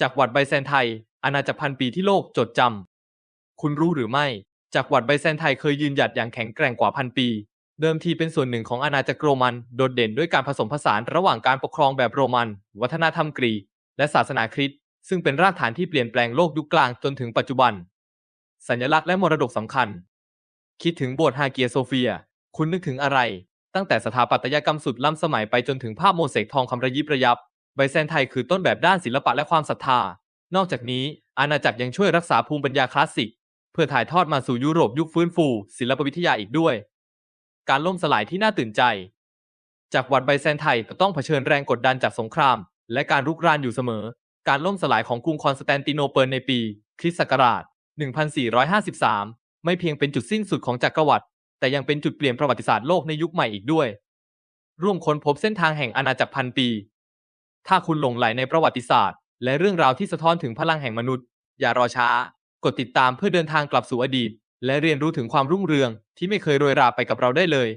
จากวัดไบแซนไทยอาณาจักรพันปีที่โลกจดจำคุณรู้หรือไม่จากวัดไบแซนไทยเคยยืนหยัดอย่างแข็งแกร่งกว่าพันปี เดิมทีเป็นส่วนหนึ่งของอาณาจักรโรมัน โดดเด่นด้วยการผสมผสานระหว่างการปกครองแบบโรมัน วัฒนธรรมกรีกและศาสนาคริสต์ซึ่งเป็นรากฐานที่เปลี่ยนแปลงโลกยุคกลางจนถึงปัจจุบัน สัญลักษณ์และมรดกสำคัญ คิดถึงโบสถ์ฮาเกียโซเฟีย คุณนึกถึงอะไร ตั้งแต่สถาปัตยกรรมสุดล้ำสมัยไปจนถึงภาพโมเสกทองคำระยิบระยับ ไบแซนไทยคือต้นแบบด้านศิลปะและความศรัทธา นอกจากนี้ อาณาจักรยังช่วยรักษาภูมิปัญญาคลาสสิก เพื่อถ่ายทอดมาสู่ยุโรปยุคฟื้นฟู ศิลปวิทยาอีกด้วย การล่มสลายที่น่าตื่นใจ จากวัดไบแซนไทยต้องเผชิญแรงกดดันจากสงคราม และการรุกรานอยู่เสมอ การล่มสลายของกรุงคอนสแตนติโนเปิลในปีคริสต์ศักราช 1453 ไม่เพียงเป็นจุดสิ้นสุดของจักรวรรดิ แต่ยังเป็นจุดเปลี่ยนประวัติศาสตร์โลกในยุคใหม่อีกด้วย ร่วมค้นพบเส้นทางแห่งอาณาจักรพันปี ถ้าคุณหลงไหลในประวัติศาสตร์ และเรื่องราวที่สะท้อนถึงพลังแห่งมนุษย์ อย่ารอช้า กดติดตามเพื่อเดินทางกลับสู่อดีต และเรียนรู้ถึงความรุ่งเรืองที่ไม่เคยโรยราไปกับเราได้เลย